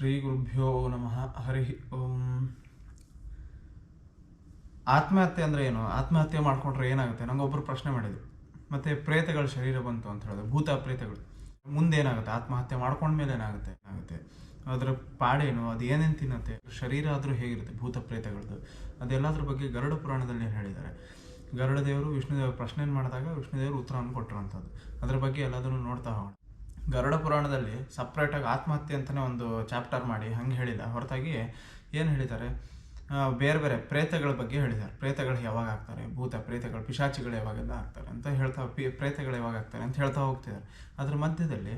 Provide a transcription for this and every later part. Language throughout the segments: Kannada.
ಶ್ರೀ ಗುರುಭ್ಯೋ ನಮಃ. ಹರಿ ಓಂ. ಆತ್ಮಹತ್ಯೆ ಅಂದರೆ ಏನು? ಆತ್ಮಹತ್ಯೆ ಮಾಡ್ಕೊಂಡ್ರೆ ಏನಾಗುತ್ತೆ? ನಂಗೊಬ್ರು ಪ್ರಶ್ನೆ ಮಾಡಿದ್ರು. ಮತ್ತೆ ಪ್ರೇತಗಳ ಶರೀರ ಬಂತು ಅಂತ ಹೇಳಿದ್ರು. ಭೂತ ಪ್ರೇತಗಳು. ಮುಂದೆ ಏನಾಗುತ್ತೆ? ಆತ್ಮಹತ್ಯೆ ಮಾಡ್ಕೊಂಡ್ಮೇಲೆ ಏನಾಗುತ್ತೆ? ಏನಾಗುತ್ತೆ? ಅದರ ಪಾಡೇನು? ಅದು ಏನೇನು ತಿನ್ನತ್ತೆ? ಶರೀರ ಆದರೂ ಹೇಗಿರುತ್ತೆ? ಭೂತ ಪ್ರೇತಗಳದ್ದು. ಅದೆಲ್ಲದ್ರ ಬಗ್ಗೆ ಗರುಡ ಪುರಾಣದಲ್ಲಿ ಹೇಳಿದ್ದಾರೆ? ಗರುಡ ದೇವರು ವಿಷ್ಣುದೇವರು ಪ್ರಶ್ನೆ ಮಾಡಿದಾಗ ವಿಷ್ಣುದೇವರು ಉತ್ತರವನ್ನು ಕೊಟ್ಟರಂಥದ್ದು ಅದ್ರ ಬಗ್ಗೆ ಎಲ್ಲದನ್ನು ನೋಡ್ತಾ ಹೋಗೋಣ. ಗರುಡ ಪುರಾಣದಲ್ಲಿ ಸಪ್ರೇಟಾಗಿ ಆತ್ಮಹತ್ಯೆ ಅಂತಲೇ ಒಂದು ಚಾಪ್ಟರ್ ಮಾಡಿ ಹಂಗೆ ಹೇಳಿಲ್ಲ ಹೊರತಾಗಿ ಏನು ಹೇಳಿದ್ದಾರೆ? ಬೇರೆ ಬೇರೆ ಪ್ರೇತಗಳ ಬಗ್ಗೆ ಹೇಳಿದ್ದಾರೆ. ಪ್ರೇತಗಳು ಯಾವಾಗ ಆಗ್ತಾರೆ? ಭೂತ ಪ್ರೇತಗಳು, ಪಿಶಾಚಿಗಳು ಯಾವಾಗೆಲ್ಲ ಆಗ್ತಾರೆ ಅಂತ ಹೇಳ್ತಾ, ಪಿ, ಪ್ರೇತಗಳು ಯಾವಾಗ ಆಗ್ತಾರೆ ಅಂತ ಹೇಳ್ತಾ ಹೋಗ್ತಿದ್ದಾರೆ. ಅದ್ರ ಮಧ್ಯದಲ್ಲಿ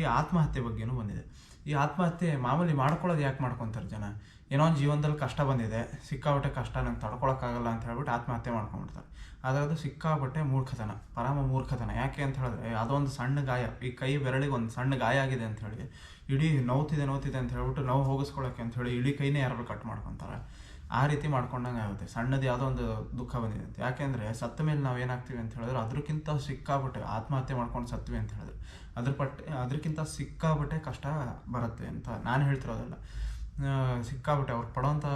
ಈ ಆತ್ಮಹತ್ಯೆ ಬಗ್ಗೆನೂ ಬಂದಿದೆ. ಈ ಆತ್ಮಹತ್ಯೆ ಮಾಮೂಲಿ ಮಾಡ್ಕೊಳ್ಳೋದು ಯಾಕೆ ಮಾಡ್ಕೊತಾರೆ ಜನ? ಏನೋ ಒಂದು ಜೀವನದಲ್ಲಿ ಕಷ್ಟ ಬಂದಿದೆ ಸಿಕ್ಕಾಬಟ್ಟೆ ಕಷ್ಟ, ನಂಗೆ ತಡ್ಕೊಳಕ್ಕಾಗಲ್ಲ ಅಂತ ಹೇಳ್ಬಿಟ್ಟು ಆತ್ಮಹತ್ಯೆ ಮಾಡ್ಕೊಂಡ್ಬಿಡ್ತಾರೆ. ಆದರೆ ಅದು ಸಿಕ್ಕಾಪಟ್ಟೆ ಮೂರ್ಖತನ, ಪರಮ ಮೂರ್ಖತನ. ಯಾಕೆ ಅಂತ ಹೇಳಿದ್ರೆ ಅದೊಂದು ಸಣ್ಣ ಗಾಯ, ಈ ಕೈ ಬೆರಳಿಗೆ ಒಂದು ಸಣ್ಣ ಗಾಯ ಆಗಿದೆ ಅಂತ ಹೇಳಿ, ಇಡೀ ನೋವ್ತಿದೆ ನೋವ್ತಿದೆ ಅಂತ ಹೇಳ್ಬಿಟ್ಟು ನೋವು ಹೋಗಿಸ್ಕೊಳಕ್ಕೆ ಅಂತ ಹೇಳಿ ಇಡೀ ಕೈನೇ ಯಾರು ಕಟ್ ಮಾಡ್ಕೊತಾರೆ. ಆ ರೀತಿ ಮಾಡ್ಕೊಂಡಂಗೆ ಆಗುತ್ತೆ. ಸಣ್ಣದು ಯಾವುದೋ ಒಂದು ದುಃಖ ಬಂದಿದೆ ಯಾಕೆಂದರೆ ಸತ್ತ ಮೇಲೆ ನಾವು ಏನಾಗ್ತೀವಿ ಅಂತ ಹೇಳಿದ್ರೆ ಅದಕ್ಕಿಂತ ಸಿಕ್ಕಾಬಿಟ್ಟೆ ಆತ್ಮಹತ್ಯೆ ಮಾಡ್ಕೊಂಡು ಸತ್ವಿ ಅಂತ ಹೇಳಿದ್ರೆ. ಅದ್ರ ಪಟ್ಟೆ ಅದಕ್ಕಿಂತ ಸಿಕ್ಕಾಬಿಟ್ಟೆ ಕಷ್ಟ ಬರುತ್ತೆ ಅಂತ ನಾನು ಹೇಳ್ತಿರೋದಲ್ಲ ಸಿಕ್ಕಾಬಿಟ್ಟೆ ಅವ್ರು ಪಡೋಂಥ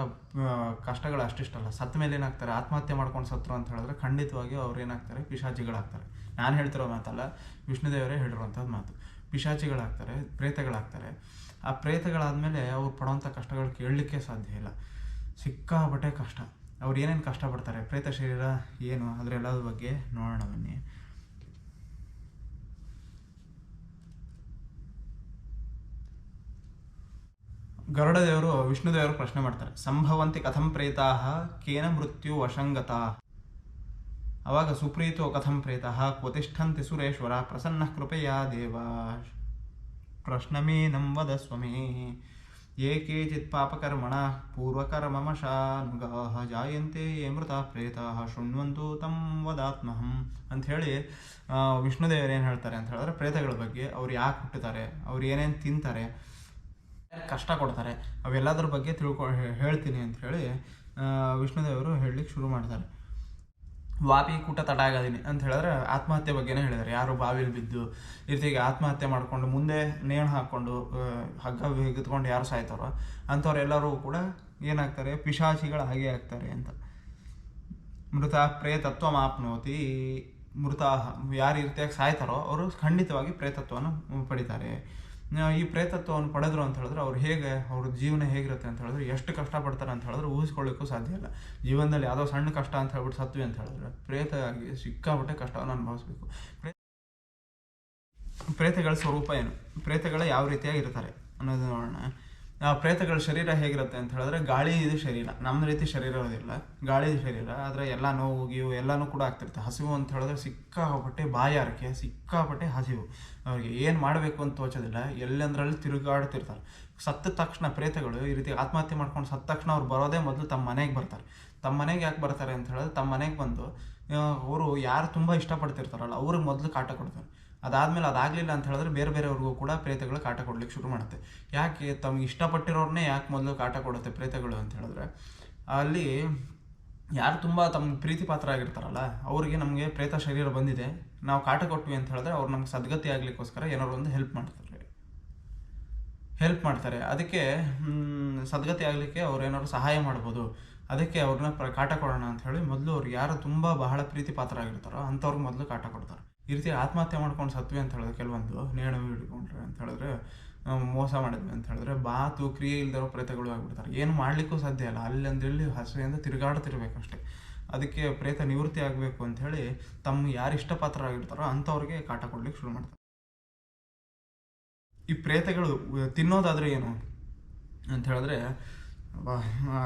ಕಷ್ಟಗಳು ಅಷ್ಟಿಷ್ಟಲ್ಲ. ಸತ್ತ ಮೇಲೆ ಏನಾಗ್ತಾರೆ, ಆತ್ಮಹತ್ಯೆ ಮಾಡ್ಕೊಂಡು ಸತ್ರು ಅಂತ ಹೇಳಿದ್ರೆ ಖಂಡಿತವಾಗಿ ಅವ್ರು ಏನಾಗ್ತಾರೆ, ಪಿಶಾಚಿಗಳಾಗ್ತಾರೆ. ನಾನು ಹೇಳ್ತಿರೋ ಮಾತಲ್ಲ, ವಿಷ್ಣುದೇವರೇ ಹೇಳಿರುವಂಥದ್ದು ಮಾತು. ಪಿಶಾಚಿಗಳಾಗ್ತಾರೆ, ಪ್ರೇತಗಳಾಗ್ತಾರೆ. ಆ ಪ್ರೇತಗಳಾದಮೇಲೆ ಅವ್ರು ಪಡೋಂಥ ಕಷ್ಟಗಳು ಕೇಳಲಿಕ್ಕೆ ಸಾಧ್ಯ ಇಲ್ಲ. ಸಿಕ್ಕಾಪಟ್ಟೆ ಕಷ್ಟ. ಅವ್ರು ಏನೇನು ಕಷ್ಟಪಡ್ತಾರೆ? ಪ್ರೇತ ಶರೀರ ಏನು? ಅದರೆಲ್ಲದ್ರ ಬಗ್ಗೆ ನೋಡೋಣ ಬನ್ನಿ. ಗರುಡ ದೇವರು ವಿಷ್ಣು ದೇವರು ಪ್ರಶ್ನೆ ಮಾಡ್ತಾರೆ. ಸಂಭವಂತಿ ಕಥಂ ಪ್ರೇತಾ ಕೇನ ಮೃತ್ಯು ವಶಂಗತ ಅವಾಗ ಸುಪ್ರೀತೋ ಕಥಂ ಪ್ರೇತಃ ಕ್ವತಿಷ್ಠಂತಿ ಸುರೇಶ್ವರ, ಪ್ರಸನ್ನ ಕೃಪೆಯ ದೇವ. ಪ್ರಶ್ನಮೇನಂ ವದ ಮೇ ಕೇಚಿತ್ ಪಾಪಕರ್ಮಣ ಪೂರ್ವಕರ್ಮಮಶಾನುಗಾಹ ಜಾಯಂತೆ ಯೇ ಮೃತ ಪ್ರೇತಾಃ ಶೃಣ್ವಂತು ತಂ ವದಾತ್ಮಹಂ ಅಂಥೇಳಿ ವಿಷ್ಣುದೇವರು ಏನು ಹೇಳ್ತಾರೆ ಅಂತ ಹೇಳಿದ್ರೆ, ಪ್ರೇತಗಳ ಬಗ್ಗೆ ಅವ್ರು ಯಾಕೆ ಹುಟ್ಟುತ್ತಾರೆ ಅವ್ರು ಏನೇನು ತಿಂತಾರೆ, ಕಷ್ಟ ಕೊಡ್ತಾರೆ, ಅವೆಲ್ಲದ್ರ ಬಗ್ಗೆ ತಿಳ್ಕೊ ಹೇಳ್ತೀನಿ ಅಂತ ಹೇಳಿ ವಿಷ್ಣುದೇವರು ಹೇಳಲಿಕ್ಕೆ ಶುರು ಮಾಡ್ತಾರೆ. ವಾಪಿ ಕೂಟ ತಟಾಗದೀನಿ ಅಂತ ಹೇಳಿದ್ರೆ ಆತ್ಮಹತ್ಯೆ ಬಗ್ಗೆನೇ ಹೇಳಿದ್ದಾರೆ ಯಾರು ಬಾವಿಲಿ ಬಿದ್ದು ಈ ರೀತಿಗೆ ಆತ್ಮಹತ್ಯೆ ಮಾಡಿಕೊಂಡು ಮುಂದೆ ನೇಣು ಹಾಕ್ಕೊಂಡು ಹಗ್ಗ ಹಿಗಿದ್ಕೊಂಡು ಯಾರು ಸಾಯ್ತಾರೋ ಅಂಥವ್ರೆಲ್ಲರೂ ಕೂಡ ಏನಾಗ್ತಾರೆ? ಪಿಶಾಚಿಗಳ ಹಾಗೆ ಆಗ್ತಾರೆ ಅಂತ. ಮೃತ ಪ್ರೇತತ್ವ ಮಾಪ್ನೋತಿ ಮೃತ ಯಾರು ರೀತಿಯಾಗಿ ಸಾಯ್ತಾರೋ ಅವರು ಖಂಡಿತವಾಗಿ ಪ್ರೇತತ್ವವನ್ನು ಪಡಿತಾರೆ. ಈ ಪ್ರೇತತ್ವವನ್ನು ಪಡೆದ್ರು ಅಂತ ಹೇಳಿದ್ರೆ ಅವ್ರು ಹೇಗೆ, ಅವ್ರ ಜೀವನ ಹೇಗಿರುತ್ತೆ ಅಂತ ಹೇಳಿದ್ರೆ ಎಷ್ಟು ಕಷ್ಟಪಡ್ತಾರೆ ಅಂತ ಹೇಳಿದ್ರೆ ಊಹಿಸ್ಕೊಳ್ಳಿಕ್ಕೂ ಸಾಧ್ಯ ಇಲ್ಲ. ಜೀವನದಲ್ಲಿ ಯಾವುದೋ ಸಣ್ಣ ಕಷ್ಟ ಅಂತ ಹೇಳ್ಬಿಟ್ಟು ಸತ್ವಿ ಅಂತ ಹೇಳಿದ್ರೆ ಪ್ರೇತ ಆಗಿ ಸಿಕ್ಕಾಪಟ್ಟೆ ಕಷ್ಟವನ್ನು ಅನುಭವಿಸ್ಬೇಕು. ಪ್ರೇ- ಪ್ರೇತಗಳ ಸ್ವರೂಪ ಏನು? ಪ್ರೇತಗಳ ಯಾವ ರೀತಿಯಾಗಿ ಇರ್ತಾರೆ ಅನ್ನೋದು ನೋಡೋಣ. ಪ್ರೇತಗಳ ಶರೀರ ಹೇಗಿರುತ್ತೆ ಅಂತ ಹೇಳಿದ್ರೆ ಗಾಳಿ ಇದು ಶರೀರ. ನಮ್ಮ ರೀತಿ ಶರೀರ ಇರೋದಿಲ್ಲ. ಗಾಳಿ ಶರೀರ. ಆದರೆ ಎಲ್ಲ ನೋವು, ಗೀವು ಎಲ್ಲನೂ ಕೂಡ ಆಗ್ತಿರುತ್ತೆ. ಹಸಿವು ಅಂತ ಹೇಳಿದ್ರೆ ಸಿಕ್ಕಾಪಟ್ಟೆ ಬಾಯಾರಿಕೆ ಸಿಕ್ಕಾಪಟ್ಟೆ ಹಸಿವು. ಅವ್ರಿಗೆ ಏನು ಮಾಡಬೇಕು ಅಂತ ತೋಚೋದಿಲ್ಲ. ಎಲ್ಲೆಂದ್ರಲ್ಲಿ ತಿರುಗಾಡ್ತಿರ್ತಾರೆ. ಸತ್ತ ತಕ್ಷಣ ಪ್ರೇತಗಳು ಈ ರೀತಿ ಆತ್ಮಹತ್ಯೆ ಮಾಡ್ಕೊಂಡು ಸತ್ತ ತಕ್ಷಣ ಅವ್ರು ಬರೋದೇ ಮೊದಲು ತಮ್ಮ ಮನೆಗೆ ಬರ್ತಾರೆ. ತಮ್ಮ ಮನೆಗೆ ಯಾಕೆ ಬರ್ತಾರೆ ಅಂತ ಹೇಳಿದ್ರೆ ತಮ್ಮ ಮನೆಗೆ ಬಂದು ಅವರು ಯಾರು ತುಂಬ ಇಷ್ಟಪಡ್ತಿರ್ತಾರಲ್ಲ, ಅವ್ರಿಗೆ ಮೊದಲು ಕಾಟ ಕೊಡ್ತಾರೆ. ಅದಾದ್ಮೇಲೆ ಅದಾಗಲಿಲ್ಲ ಅಂತ ಹೇಳಿದ್ರೆ ಬೇರೆ ಬೇರೆಯವ್ರಿಗೂ ಕೂಡ ಪ್ರೇತಗಳು ಕಾಟ ಕೊಡ್ಲಿಕ್ಕೆ ಶುರು ಮಾಡುತ್ತೆ. ಯಾಕೆ ತಮ್ಗೆ ಇಷ್ಟಪಟ್ಟಿರೋರ್ನೇ ಯಾಕೆ ಮೊದಲು ಕಾಟ ಕೊಡುತ್ತೆ ಪ್ರೇತಗಳು ಅಂತ ಹೇಳಿದ್ರೆ, ಅಲ್ಲಿ ಯಾರು ತುಂಬ ತಮ್ಮ ಪ್ರೀತಿ ಪಾತ್ರ ಆಗಿರ್ತಾರಲ್ಲ ಅವರಿಗೆ ನಮಗೆ ಪ್ರೇತ ಶರೀರ ಬಂದಿದೆ, ನಾವು ಕಾಟ ಕೊಟ್ವಿ ಅಂತ ಹೇಳಿದ್ರೆ ಅವ್ರು ನಮ್ಗೆ ಸದ್ಗತಿ ಆಗ್ಲಿಕ್ಕೋಸ್ಕರ ಏನಾದ್ರು ಒಂದು ಹೆಲ್ಪ್ ಮಾಡ್ತಾರೆ. ಹೆಲ್ಪ್ ಮಾಡ್ತಾರೆ. ಅದಕ್ಕೆ ಸದ್ಗತಿ ಆಗಲಿಕ್ಕೆ ಅವ್ರು ಏನಾದ್ರು ಸಹಾಯ ಮಾಡ್ಬೋದು. ಅದಕ್ಕೆ ಅವ್ರನ್ನ ಕಾಟ ಕೊಡೋಣ ಅಂತ ಹೇಳಿ ಮೊದಲು ಅವ್ರು ಯಾರು ತುಂಬ ಬಹಳ ಪ್ರೀತಿ ಪಾತ್ರ ಆಗಿರ್ತಾರೋ ಅಂಥವ್ರಿಗೆ ಮೊದಲು ಕಾಟ ಕೊಡ್ತಾರೆ. ಈ ರೀತಿ ಆತ್ಮಹತ್ಯೆ ಮಾಡ್ಕೊಂಡು ಸತ್ವಿ ಅಂತ ಹೇಳಿದ್ರೆ ಕೆಲವೊಂದು ನೇಣು ಹಿಡ್ಕೊಂಡ್ರೆ ಅಂತ ಹೇಳಿದ್ರೆ ಮೋಸ ಮಾಡಿದ್ವಿ ಅಂತ ಹೇಳಿದ್ರೆ ಬಾತು, ಕ್ರಿಯೆ ಇಲ್ದಿರೋ ಪ್ರೇತಗಳು ಆಗ್ಬಿಡ್ತಾರೆ. ಏನು ಮಾಡಲಿಕ್ಕೂ ಸಾಧ್ಯ ಇಲ್ಲ. ಅಲ್ಲಂದಿಲ್ಲಿ ಹಸುವಿಂದ ತಿರುಗಾಡ್ತಿರ್ಬೇಕಷ್ಟೇ. ಅದಕ್ಕೆ ಪ್ರೇತ ನಿವೃತ್ತಿ ಆಗಬೇಕು ಅಂತ ಹೇಳಿ ತಮ್ಮ ಯಾರು ಇಷ್ಟಪಾತ್ರ ಆಗಿರ್ತಾರೋ ಅಂಥವ್ರಿಗೆ ಕಾಟ ಕೊಡ್ಲಿಕ್ಕೆ ಶುರು ಮಾಡ್ತಾರೆ. ಈ ಪ್ರೇತಗಳು ತಿನ್ನೋದಾದ್ರೆ ಏನು ಅಂತ ಹೇಳಿದ್ರೆ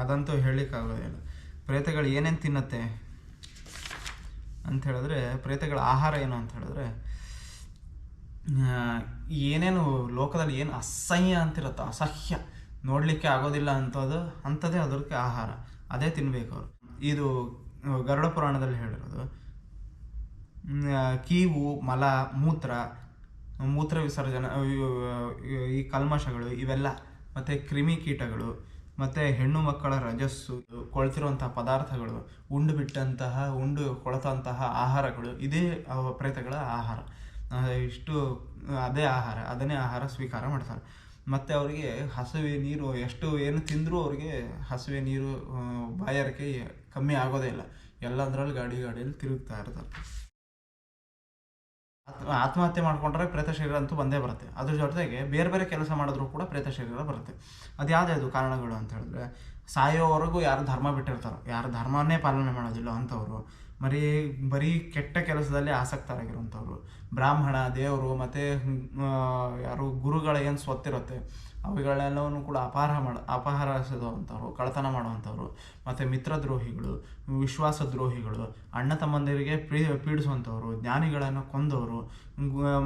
ಅದಂತೂ ಹೇಳಲಿಕ್ಕಾಗೋದಿಲ್ಲ ಪ್ರೇತಗಳು ಏನೇನು ತಿನ್ನತ್ತೆ? ಅಂತ ಹೇಳಿದ್ರೆ, ಪ್ರೇತಗಳ ಆಹಾರ ಏನು ಅಂತ ಹೇಳಿದ್ರೆ ಏನೇನು ಲೋಕದಲ್ಲಿ ಏನು ಅಸಹ್ಯ ಅಂತಿರುತ್ತೋ, ಅಸಹ್ಯ ನೋಡಲಿಕ್ಕೆ ಆಗೋದಿಲ್ಲ ಅಂಥದ್ದು, ಅಂಥದ್ದೇ ಅದಕ್ಕೆ ಆಹಾರ. ಅದೇ ತಿನ್ಬೇಕು ಅವರು. ಇದು ಗರುಡ ಪುರಾಣದಲ್ಲಿ ಹೇಳಿರೋದು. ಕೀವು, ಮಲ, ಮೂತ್ರ ಮೂತ್ರ ವಿಸರ್ಜನೆ ಈ ಕಲ್ಮಶಗಳು, ಇವೆಲ್ಲ, ಮತ್ತು ಕ್ರಿಮಿಕೀಟಗಳು ಮತ್ತು ಹೆಣ್ಣು ಮಕ್ಕಳ ರಜಸ್ಸು, ಕೊಳ್ತಿರುವಂತಹ ಪದಾರ್ಥಗಳು, ಉಂಡು ಬಿಟ್ಟಂತಹ, ಉಂಡು ಕೊಳತಂತಹ ಆಹಾರಗಳು, ಇದೇ ಪ್ರೇತಗಳ ಆಹಾರ. ಇಷ್ಟು, ಅದೇ ಆಹಾರ, ಅದನ್ನೇ ಆಹಾರ ಸ್ವೀಕಾರ ಮಾಡ್ತಾರೆ. ಮತ್ತು ಅವರಿಗೆ ಹಸುವೆ ನೀರು, ಎಷ್ಟು ಏನು ತಿಂದರೂ ಅವ್ರಿಗೆ ಹಸುವೆ ನೀರು ಬಾಯಾರಿಕೆ ಕಮ್ಮಿ ಆಗೋದೇ ಇಲ್ಲ. ಎಲ್ಲದರಲ್ಲಿ ಗಾಡಿ, ಗಾಡಿಯಲ್ಲಿ ತಿರುಗ್ತಾ ಇರ್ತಾರೆ. ಆತ್ಮಹತ್ಯೆ ಮಾಡ್ಕೊಂಡ್ರೆ ಪ್ರೇತ ಶರೀರ ಅಂತೂ ಬಂದೇ ಬರುತ್ತೆ. ಅದ್ರ ಜೊತೆಗೆ ಬೇರೆ ಬೇರೆ ಕೆಲಸ ಮಾಡಿದ್ರು ಕೂಡ ಪ್ರೇತ ಶರೀರ ಬರುತ್ತೆ. ಅದು ಯಾವ್ದು ಕಾರಣಗಳು ಅಂತ ಹೇಳಿದ್ರೆ, ಸಾಯೋವರೆಗೂ ಯಾರು ಧರ್ಮ ಬಿಟ್ಟಿರ್ತಾರೋ, ಯಾರು ಧರ್ಮವನ್ನೇ ಪಾಲನೆ ಮಾಡೋದಿಲ್ಲ ಅಂಥವ್ರು ಬರೀ ಬರೀ ಕೆಟ್ಟ ಕೆಲಸದಲ್ಲಿ ಆಸಕ್ತರಾಗಿರುವಂಥವ್ರು, ಬ್ರಾಹ್ಮಣ, ದೇವರು, ಮತ್ತು ಯಾರು ಗುರುಗಳ ಏನು ಸ್ವತ್ತಿರುತ್ತೆ ಅವುಗಳೆಲ್ಲವನ್ನು ಕೂಡ ಅಪಹಾರ ಮಾಡ, ಅಪಹರಿಸಿದಂಥವ್ರು, ಕಳ್ಳತನ ಮಾಡುವಂಥವ್ರು, ಮತ್ತು ಮಿತ್ರದ್ರೋಹಿಗಳು ವಿಶ್ವಾಸ ದ್ರೋಹಿಗಳು ಅಣ್ಣ ತಮ್ಮಂದಿರಿಗೆ ಪ್ರೀ ಪೀಡಿಸುವಂಥವ್ರು, ಜ್ಞಾನಿಗಳನ್ನು ಕೊಂದವರು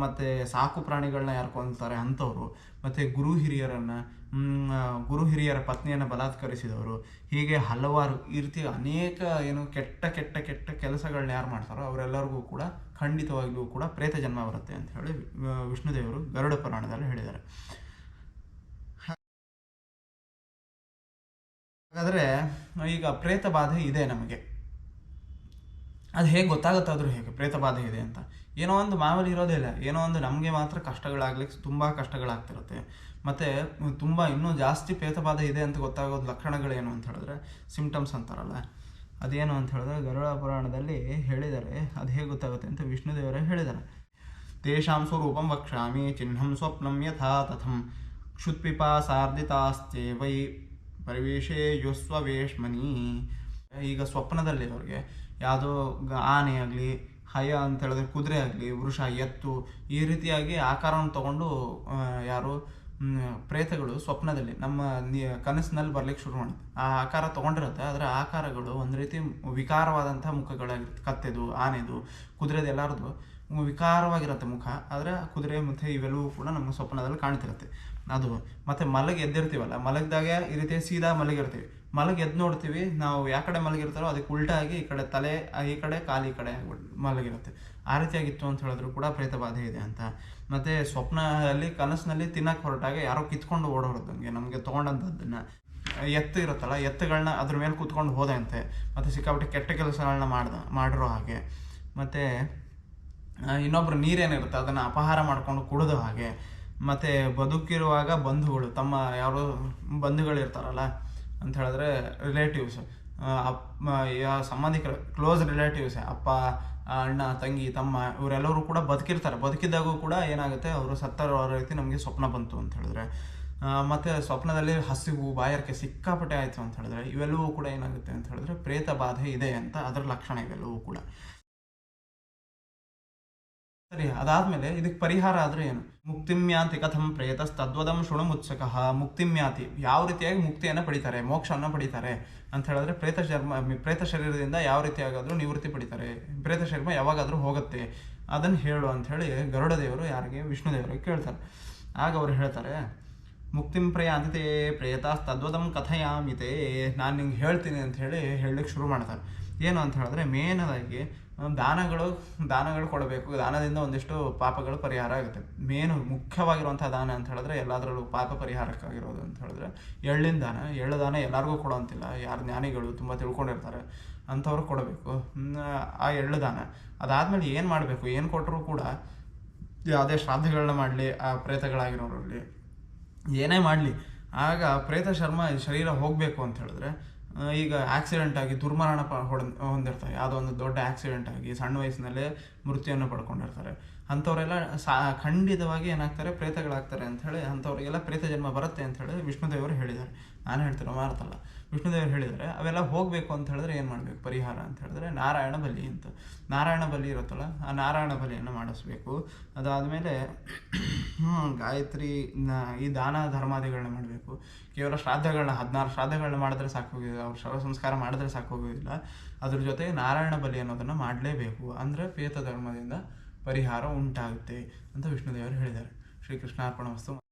ಮತ್ತು ಸಾಕು ಪ್ರಾಣಿಗಳನ್ನ ಯಾರು ಕೊಂತಾರೆ ಅಂಥವ್ರು, ಮತ್ತು ಗುರು ಹಿರಿಯರನ್ನು ಗುರು ಹಿರಿಯರ ಪತ್ನಿಯನ್ನು ಬಲಾತ್ಕರಿಸಿದವರು, ಹೀಗೆ ಹಲವಾರು ಈ ರೀತಿ ಅನೇಕ ಏನು ಕೆಟ್ಟ ಕೆಟ್ಟ ಕೆಟ್ಟ ಕೆಲಸಗಳನ್ನ ಯಾರು ಮಾಡ್ತಾರೋ ಅವರೆಲ್ಲರಿಗೂ ಕೂಡ ಖಂಡಿತವಾಗಿಯೂ ಕೂಡ ಪ್ರೇತ ಜನ್ಮ ಬರುತ್ತೆ ಅಂತ ಹೇಳಿ ವಿಷ್ಣುದೇವರು ಗರುಡ ಪುರಾಣದಲ್ಲಿ ಹೇಳಿದ್ದಾರೆ. ಹಾಗಾದರೆ ಈಗ ಪ್ರೇತ ಬಾಧೆ ಇದೆ ನಮಗೆ. ಅದು ಹೇಗೆ ಗೊತ್ತಾಗುತ್ತಾದ್ರೂ ಹೇಗೆ ಪ್ರೇತ ಬಾಧೆ ಇದೆ ಅಂತ. ಏನೋ ಒಂದು ಮಾಮೂಲಿ ಇರೋದೇ ಇಲ್ಲ. ಏನೋ ಒಂದು ನಮಗೆ ಮಾತ್ರ ಕಷ್ಟಗಳಾಗ್ಲಿಕ್ಕೆ ತುಂಬ ಕಷ್ಟಗಳಾಗ್ತಿರುತ್ತೆ. ಮತ್ತು ತುಂಬ ಇನ್ನೂ ಜಾಸ್ತಿ ಪ್ರೇತ ಬಾಧೆ ಇದೆ ಅಂತ ಗೊತ್ತಾಗೋದು ಲಕ್ಷಣಗಳೇನು ಅಂತ ಹೇಳಿದ್ರೆ ಸಿಂಪ್ಟಮ್ಸ್ ಅಂತಾರಲ್ಲ. ಅದೇನು ಅಂತ ಹೇಳಿದ್ರೆ ಗರುಡ ಪುರಾಣದಲ್ಲಿ ಹೇಳಿದ್ದಾರೆ. ಅದು ಹೇಗೆ ಗೊತ್ತಾಗುತ್ತೆ ಅಂತ ವಿಷ್ಣುದೇವರೇ ಹೇಳಿದ್ದಾರೆ. ತೇಷಾಂ ಸ್ವರೂಪಂ ವಕ್ಷಾಮಿ ಚಿಹ್ನಂ ಸ್ವಪ್ನಂ ಯಥಾ ತಥಂ. ಕ್ಷುತ್ಪಿಪಾಸಾರ್ಧಿತಾಸ್ತೆ ವೈ ಪರಿವೇಶೇ ಯುಸ್ವವೇಶ್ಮನಿ ಈಗ ಸ್ವಪ್ನದಲ್ಲಿ ಅವ್ರಿಗೆ, ಯಾವುದೋ ಆನೆ ಆಗಲಿ, ಹಯ ಅಂತ ಹೇಳಿದ್ರೆ ಕುದುರೆ ಆಗಲಿ, ವೃಷ, ಎತ್ತು, ಈ ರೀತಿಯಾಗಿ ಆಕಾರವನ್ನು ತಗೊಂಡು ಯಾರು ಪ್ರೇತಗಳು ಸ್ವಪ್ನದಲ್ಲಿ ನಮ್ಮ ಕನಸಿನಲ್ಲಿ ಬರ್ಲಿಕ್ಕೆ ಶುರು ಮಾಡುತ್ತೆ ಆ ಆಕಾರ ತಗೊಂಡಿರುತ್ತೆ ಅದರ ಆಕಾರಗಳು ಒಂದು ರೀತಿ ವಿಕಾರವಾದಂಥ ಮುಖಗಳಾಗಿರುತ್ತೆ. ಕತ್ತೆದು, ಆನೆದು, ಕುದುರೆದು ಎಲ್ಲರದು ವಿಕಾರವಾಗಿರುತ್ತೆ ಮುಖ. ಆದರೆ ಕುದುರೆ ಮತ್ತು ಇವೆಲ್ಲವೂ ಕೂಡ ನಮ್ಮ ಸ್ವಪ್ನದಲ್ಲಿ ಕಾಣ್ತಿರುತ್ತೆ. ಅದು ಮತ್ತು ಮಲಗಿ ಎದ್ದಿರ್ತೀವಲ್ಲ, ಮಲಗಿದಾಗ ಈ ರೀತಿ ಸೀದಾ ಮಲಗಿರ್ತೀವಿ. ಮಲಗಿ ಎದ್ದು ನೋಡ್ತೀವಿ, ನಾವು ಯಾವ ಕಡೆ ಮಲಗಿರ್ತಾರೋ ಅದಕ್ಕೆ ಉಲ್ಟಾಗಿ ಈ ಕಡೆ ತಲೆ, ಈ ಕಡೆ ಕಾಲು ಈ ಕಡೆ ಮಲಗಿರುತ್ತೆ. ಆ ರೀತಿಯಾಗಿತ್ತು ಅಂತ ಹೇಳಿದ್ರು ಕೂಡ ಪ್ರೇತ ಬಾಧೆ ಇದೆ ಅಂತ. ಮತ್ತು ಸ್ವಪ್ನದಲ್ಲಿ, ಕನಸಿನಲ್ಲಿ ತಿನ್ನಕ್ಕೆ ಹೊರಟಾಗ ಯಾರೋ ಕಿತ್ಕೊಂಡು ಓಡೋರ್ದಂಗೆ ನಮಗೆ ತೊಗೊಂಡಂಥದ್ದನ್ನು. ಎತ್ತು ಇರುತ್ತಲ್ಲ ಎತ್ತುಗಳನ್ನ ಅದ್ರ ಮೇಲೆ ಕೂತ್ಕೊಂಡು ಹೋದಂತೆ ಮತ್ತು ಸಿಕ್ಕಾಪಟ್ಟೆ ಕೆಟ್ಟ ಕೆಲಸಗಳನ್ನ ಮಾಡ್ದ, ಮಾಡಿರೋ ಹಾಗೆ. ಮತ್ತು ಇನ್ನೊಬ್ರು ನೀರೇನಿರುತ್ತೆ, ಅದನ್ನು ಅಪಹಾರ ಮಾಡಿಕೊಂಡು ಕುಡಿದೋ ಹಾಗೆ. ಮತ್ತು ಬದುಕಿರುವಾಗ ಬಂಧುಗಳು, ತಮ್ಮ ಯಾರು ಬಂಧುಗಳಿರ್ತಾರಲ್ಲ ಅಂತ ಹೇಳಿದ್ರೆ ರಿಲೇಟಿವ್ಸ್ ಅಪ್ಪ ಸಂಬಂಧಿಕ ಸಂಬಂಧಿಕರು ಕ್ಲೋಸ್ ರಿಲೇಟಿವ್ಸ್ ಅಪ್ಪ, ಅಣ್ಣ, ತಂಗಿ, ತಮ್ಮ, ಇವರೆಲ್ಲರೂ ಕೂಡ ಬದುಕಿರ್ತಾರೆ. ಬದುಕಿದ್ದಾಗೂ ಕೂಡ ಏನಾಗುತ್ತೆ, ಅವರು ಸತ್ತರೋ ರೀತಿ ನಮಗೆ ಸ್ವಪ್ನ ಬಂತು ಅಂತ ಹೇಳಿದ್ರೆ. ಮತ್ತೆ ಸ್ವಪ್ನದಲ್ಲಿ ಹಸಿವು, ಬಾಯಾರಿಕೆ ಸಿಕ್ಕಾಪಟ್ಟೆ ಆಯಿತು ಅಂತ ಹೇಳಿದ್ರೆ, ಇವೆಲ್ಲವೂ ಕೂಡ ಏನಾಗುತ್ತೆ ಅಂತ ಹೇಳಿದ್ರೆ ಪ್ರೇತ ಬಾಧೆ ಇದೆ ಅಂತ ಅದರ ಲಕ್ಷಣ ಇವೆಲ್ಲವೂ ಕೂಡ. ಸರಿ, ಅದಾದಮೇಲೆ ಇದಕ್ಕೆ ಪರಿಹಾರ ಆದ್ರೆ ಏನು? ಮುಕ್ತಿಮ್ಯಾತಿ ಕಥಂ ಪ್ರೇತಸ್ ತದ್ವದಂ ಶೃಣಮುತ್ಸಕಃ ಮುಕ್ತಿಮ್ಯಾತಿ. ಯಾವ ರೀತಿಯಾಗಿ ಮುಕ್ತಿಯನ್ನು ಪಡಿತಾರೆ ಮೋಕ್ಷವನ್ನು ಪಡಿತಾರೆ ಅಂತ ಹೇಳಿದ್ರೆ ಪ್ರೇತ ಶರ್ಮ ಪ್ರೇತ ಶರೀರದಿಂದ ಯಾವ ರೀತಿಯಾಗಾದರೂ ನಿವೃತ್ತಿ ಪಡಿತಾರೆ. ಪ್ರೇತ ಶರ್ಮ ಯಾವಾಗಾದರೂ ಹೋಗುತ್ತೆ. ಅದನ್ನು ಹೇಳು ಅಂತ ಹೇಳಿ ಗರುಡ ದೇವರು ಯಾರಿಗೆ? ವಿಷ್ಣು ದೇವರಿಗೆ ಕೇಳ್ತಾರೆ. ಆಗ ಅವ್ರು ಹೇಳ್ತಾರೆ, ಮುಕ್ತಿಂ ಪ್ರಯಾಂತಿತೆ ಪ್ರೇತಾಸ್ ತದ್ವದಂ ಕಥಯಾಮಿತೆ. ನಾನು ನಿಂಗೆ ಹೇಳ್ತೀನಿ ಅಂತ ಹೇಳಿ ಹೇಳಲಿಕ್ಕೆ ಶುರು ಮಾಡ್ತಾರೆ. ಏನು ಅಂತ ಹೇಳಿದ್ರೆ ಮೇನದಾಗಿ ದಾನಗಳು ದಾನಗಳು ಕೊಡಬೇಕು. ದಾನದಿಂದ ಒಂದಿಷ್ಟು ಪಾಪಗಳು ಪರಿಹಾರ ಆಗುತ್ತೆ. ಮೇನು ಮುಖ್ಯವಾಗಿರುವಂಥ ದಾನ ಅಂತ ಹೇಳಿದ್ರೆ ಎಲ್ಲದರಲ್ಲೂ ಪಾಪ ಪರಿಹಾರಕ್ಕಾಗಿರೋದು ಅಂತ ಹೇಳಿದ್ರೆ ಎಳ್ಳಿನ ದಾನ. ಎಳ್ಳು ದಾನ ಎಲ್ಲರಿಗೂ ಕೊಡೋಂತಿಲ್ಲ. ಯಾರು ಜ್ಞಾನಿಗಳು ತುಂಬ ತಿಳ್ಕೊಂಡಿರ್ತಾರೆ, ಅಂಥವ್ರು ಕೊಡಬೇಕು. ಆ ಎಳ್ಳು ದಾನ. ಅದಾದಮೇಲೆ ಏನು ಮಾಡಬೇಕು? ಏನು ಕೊಟ್ಟರೂ ಕೂಡ ಯಾವುದೇ ಶ್ರಾದ್ದಗಳನ್ನ ಮಾಡಲಿ, ಆ ಪ್ರೇತಗಳಾಗಿರೋರಲ್ಲಿ. ಏನೇ ಮಾಡಲಿ. ಆಗ ಪ್ರೇತ ಶರ್ಮ ಶರೀರ ಹೋಗಬೇಕು ಅಂತ ಹೇಳಿದ್ರೆ ಈಗ ಆಕ್ಸಿಡೆಂಟ್ ಆಗಿ ದುರ್ಮರಣ ಪ ಹೊಡ್ ಹೊಂದಿರ್ತಾರೆ. ಯಾವುದೋ ಒಂದು ದೊಡ್ಡ ಆಕ್ಸಿಡೆಂಟ್ ಆಗಿ ಸಣ್ಣ ವಯಸ್ಸಿನಲ್ಲೇ ಮೃತ್ಯುವನ್ನು ಪಡ್ಕೊಂಡಿರ್ತಾರೆ. ಅಂಥವರೆಲ್ಲ ಸಾ ಖಂಡಿತವಾಗಿ ಏನಾಗ್ತಾರೆ, ಪ್ರೇತಗಳಾಗ್ತಾರೆ ಅಂತ ಹೇಳಿ ಅಂಥವ್ರಿಗೆಲ್ಲ ಪ್ರೇತ ಜನ್ಮ ಬರುತ್ತೆ ಅಂತ ಹೇಳಿ ವಿಷ್ಣುದೇವರು ಹೇಳಿದ್ದಾರೆ. ನಾನು ಹೇಳ್ತಿರೋ ಮಾರತಲ್ಲ ವಿಷ್ಣುದೇವರು ಹೇಳಿದ್ದಾರೆ, ಅವೆಲ್ಲ ಹೋಗಬೇಕು ಅಂತ ಹೇಳಿದ್ರೆ ಏನು ಮಾಡಬೇಕು? ಪರಿಹಾರ ಅಂತ ಹೇಳಿದ್ರೆ ನಾರಾಯಣ ಬಲಿ ಅಂತ. ನಾರಾಯಣ ಬಲಿ ಇರುತ್ತಲ್ಲ, ಆ ನಾರಾಯಣ ಬಲಿಯನ್ನು ಮಾಡಿಸ್ಬೇಕು. ಅದಾದಮೇಲೆ ಗಾಯತ್ರಿ ಈ ದಾನ ಧರ್ಮಾದಿಗಳನ್ನ ಮಾಡಬೇಕು. ಕೇವಲ ಶ್ರಾದ್ದಗಳನ್ನ ಹದಿನಾರು ಶ್ರಾದ್ದಗಳನ್ನ ಮಾಡಿದ್ರೆ ಸಾಕೋಗಿಲ್ಲ ಅವ್ರು ಶವ ಸಂಸ್ಕಾರ ಮಾಡಿದ್ರೆ ಸಾಕೋಗೋದಿಲ್ಲ ಅದ್ರ ಜೊತೆಗೆ ನಾರಾಯಣ ಬಲಿ ಅನ್ನೋದನ್ನು ಮಾಡಲೇಬೇಕು. ಅಂದರೆ ಪೇತ ಧರ್ಮದಿಂದ ಪರಿಹಾರ ಉಂಟಾಗುತ್ತೆ ಅಂತ ವಿಷ್ಣುದೇವರು ಹೇಳಿದ್ದಾರೆ. ಶ್ರೀಕೃಷ್ಣಾರ್ಪಣ ವಸ್ತು